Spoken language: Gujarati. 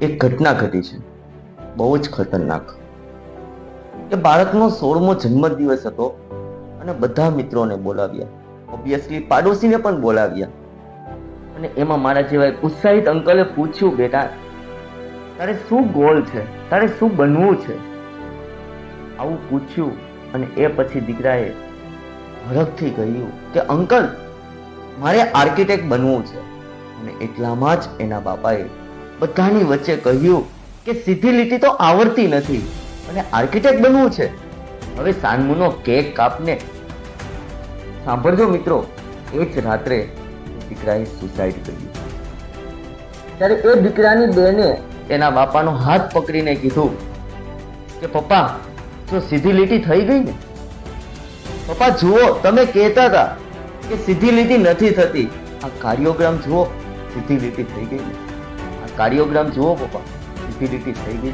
એક ઘટના ઘટી છે. બહુ જ ખતરનાક. એ બાળકનો સોળમો જન્મદિવસ હતો અને બધા મિત્રોને બોલાવ્યા. ઓબ્વિયસલી પાડોશીને પણ બોલાવ્યા. અને એમાં મારા જેવા ઉત્સાહિત અંકલે પૂછ્યું, બેટા, તારે શું ગોલ છે? તારે શું બનવું છે? આવું પૂછ્યું અને એ પછી દીકરાએ હળકથી કહ્યું કે, અંકલ, મારે આર્કિટેક્ટ બનવું છે. અને એટલામાં જ એના બાપાએ બધાની વચ્ચે કહ્યું કે સીધી લીટી તો આવડતી નથી અને આર્કિટેક્ટ બનવું છે. હવે સાનમુનો કેક કાપને સાંભળજો મિત્રો. એ જ રાત્રે દીકરાએ સુસાઇડ કર્યું. ત્યારે એ દીકરાની બેને એના બાપાનો હાથ પકડીને કીધું કે, પપ્પા, જો સીધી લીટી થઈ ગઈ ને? પપ્પા, જુઓ, તમે કહેતા હતા કે સીધી લીટી નથી થતી. આ કાર્યોગ્રામ જુઓ, સીધી લીટી થઈ ગઈ. ને આ કાર્યોગ્રામ જુઓ પપ્પા. લીટી થઈ ગઈ